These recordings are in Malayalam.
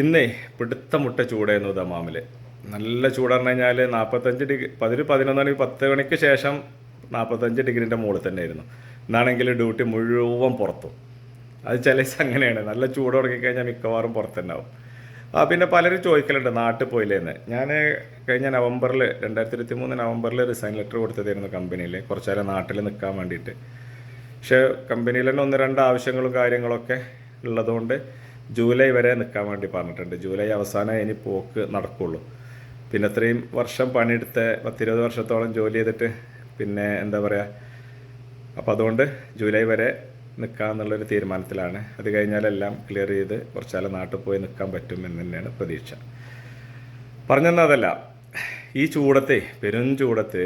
ഇന്നേ പിടുത്ത മുട്ട ചൂടായിരുന്നു ദമാമിൽ നല്ല ചൂടെന്ന് കഴിഞ്ഞാൽ നാൽപ്പത്തഞ്ച് ഡിഗ്രി പതിര് പതിനൊന്ന് മണി പത്ത് മണിക്ക് ശേഷം നാൽപ്പത്തഞ്ച് ഡിഗ്രീന്റെ മുകളിൽ തന്നെ ആയിരുന്നു എന്നാണെങ്കിൽ ഡ്യൂട്ടി മുഴുവൻ പുറത്തു. അത് ചില അങ്ങനെയാണ്. നല്ല ചൂട് തുടങ്ങിക്കഴിഞ്ഞാൽ മിക്കവാറും പുറത്തുണ്ടാവും. ആ പിന്നെ പലരും ചോദിക്കലുണ്ട് നാട്ടിൽ പോയില്ലേന്ന്. ഞാൻ കഴിഞ്ഞ നവംബറിൽ രണ്ടായിരത്തി ഇരുപത്തി മൂന്ന് നവംബറിൽ റിസൈൻ ലെറ്റർ കൊടുത്തതായിരുന്നു കമ്പനിയിൽ കുറച്ചു നേരം നാട്ടിൽ നിൽക്കാൻ വേണ്ടിയിട്ട്. പക്ഷേ കമ്പനിയിൽ തന്നെ ഒന്ന് രണ്ട് ആവശ്യങ്ങളും കാര്യങ്ങളൊക്കെ ഉള്ളതുകൊണ്ട് ജൂലൈ വരെ നിൽക്കാൻ വേണ്ടി പറഞ്ഞിട്ടുണ്ട്. ജൂലൈ അവസാനം ഇനി പോക്ക് നടക്കുള്ളൂ. പിന്നെ ഇത്രയും വർഷം പണിയെടുത്ത് പത്തിരുപത് വർഷത്തോളം ജോലി ചെയ്തിട്ട് പിന്നെ എന്താ പറയുക അപ്പോൾ അതുകൊണ്ട് ജൂലൈ വരെ നിൽക്കുക എന്നുള്ളൊരു തീരുമാനത്തിലാണ്. അത് കഴിഞ്ഞാലെല്ലാം ക്ലിയർ ചെയ്ത് കുറച്ചാലും നാട്ടിൽ പോയി നിൽക്കാൻ പറ്റും എന്ന് തന്നെയാണ് പ്രതീക്ഷ. പറഞ്ഞതല്ല ഈ ചൂടത്തെ പെരും ചൂടത്ത്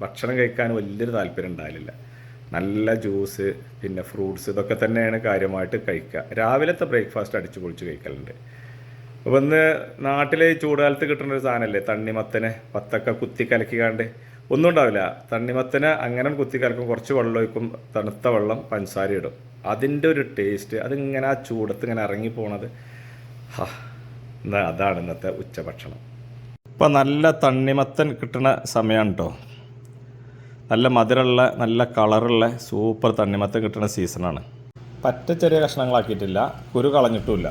ഭക്ഷണം കഴിക്കാൻ വലിയൊരു താല്പര്യം ഉണ്ടാവില്ല നല്ല ജ്യൂസ് പിന്നെ ഫ്രൂട്ട്സ് ഇതൊക്കെ തന്നെയാണ് കാര്യമായിട്ട് കഴിക്കുക. രാവിലത്തെ ബ്രേക്ക്ഫാസ്റ്റ് അടിച്ചു പൊളിച്ച് കഴിക്കലുണ്ട്. അപ്പോൾ ഇന്ന് നാട്ടിലെ ചൂടുകാലത്ത് കിട്ടുന്ന ഒരു സാധനമല്ലേ തണ്ണിമത്തനെ പത്തൊക്കെ കുത്തി കലക്കിക്കാണ്ട്. ഒന്നും ഉണ്ടാവില്ല. തണ്ണിമത്തന് അങ്ങനെ കുത്തി കലക്കും കുറച്ച് വെള്ളം ഒഴിക്കും തണുത്ത വെള്ളം പഞ്ചസാര ഇടും. അതിന്റെ ഒരു ടേസ്റ്റ് അതിങ്ങനെ ആ ചൂടത്ത് ഇങ്ങനെ ഇറങ്ങി പോണത് ഹാ അതാണ് ഇന്നത്തെ ഉച്ചഭക്ഷണം. ഇപ്പം നല്ല തണ്ണിമത്തൻ കിട്ടുന്ന സമയമാണ് കേട്ടോ നല്ല മധുരമുള്ള നല്ല കളറുള്ള സൂപ്പർ തണ്ണിമത്തം കിട്ടുന്ന സീസണാണ്. പറ്റ ചെറിയ കഷ്ണങ്ങളാക്കിയിട്ടില്ല കുരു കളഞ്ഞിട്ടുമില്ല.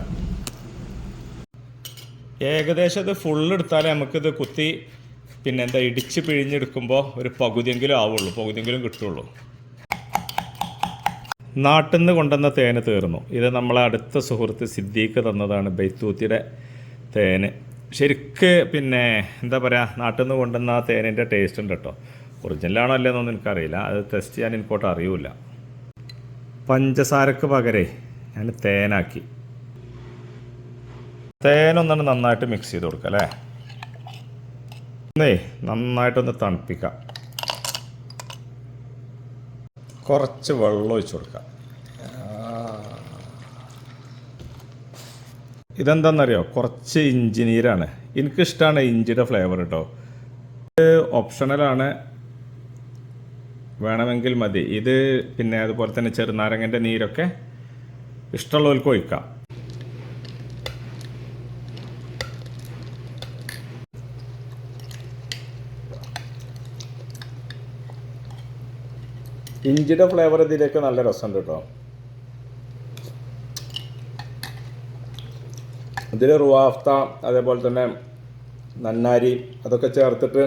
ഏകദേശം ഇത് ഫുള്ള് എടുത്താലേ നമുക്കിത് കുത്തി പിന്നെ എന്താ ഇടിച്ച് പിഴിഞ്ഞെടുക്കുമ്പോൾ ഒരു പകുതിയെങ്കിലും ആവുള്ളൂ പകുതിയെങ്കിലും കിട്ടുള്ളൂ. നാട്ടിൽ നിന്ന് കൊണ്ടുവന്ന തേന് തീർന്നു. ഇത് നമ്മളെ അടുത്ത സുഹൃത്ത് സിദ്ദീഖ് തന്നതാണ് ബൈത്തൂത്തിയുടെ തേന്. ശരിക്ക് പിന്നെ എന്താ പറയുക നാട്ടിൽ നിന്ന് കൊണ്ടുവന്ന ആ തേനിന്റെ ടേസ്റ്റ് ഉണ്ട് കേട്ടോ ഒറിജിനലാണോ അല്ലേന്നൊന്നും എനിക്കറിയില്ല. അത് ടെസ്റ്റ് ചെയ്യാൻ എനിക്കോട്ട് അറിയില്ല. പഞ്ചസാരക്ക് പകരേ ഞാൻ തേനാക്കി. തേനൊന്നാണ് നന്നായിട്ട് മിക്സ് ചെയ്ത് കൊടുക്കുക അല്ലേ? ഒന്നേ നന്നായിട്ടൊന്ന് തണുപ്പിക്കാം. കുറച്ച് വെള്ളം ഒഴിച്ചു കൊടുക്കാം. ഇതെന്താണെന്നറിയോ കുറച്ച് ഇഞ്ചിനീരാണ് എനിക്കിഷ്ടമാണ് ഇഞ്ചിയുടെ ഫ്ലേവർ കേട്ടോ ഓപ്ഷണലാണ് വേണമെങ്കിൽ മതി. ഇത് പിന്നെ അതുപോലെ തന്നെ ചെറുനാരങ്ങന്റെ നീരൊക്കെ ഇഷ്ടമുള്ളവർക്ക് ഒഴിക്കാം. ഇഞ്ചിയുടെ ഫ്ലേവർ ഇതിലേക്ക് നല്ല രസമുണ്ട് കേട്ടോ ഇതിൽ റുവാഫ്ത അതേപോലെ തന്നെ നന്നാരി അതൊക്കെ ചേർത്തിട്ട്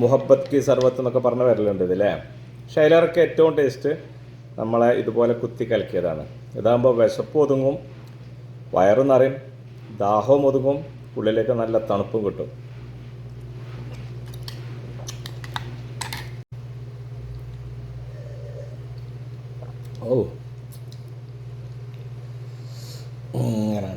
മുഹബത്ത് കി സർവത്ത് എന്നൊക്കെ പറഞ്ഞ വരലുണ്ട് ഇതില്ലേ അതിലൊക്കെ ഏറ്റവും ടേസ്റ്റ് നമ്മളെ ഇതുപോലെ കുത്തി കലക്കിയതാണ്. ഇതാകുമ്പോൾ വിശപ്പ് ഒതുങ്ങും വയറും നിറയും ദാഹവും ഒതുങ്ങും ഉള്ളിലേക്ക് നല്ല തണുപ്പും കിട്ടും. ഓ ഇങ്ങനെ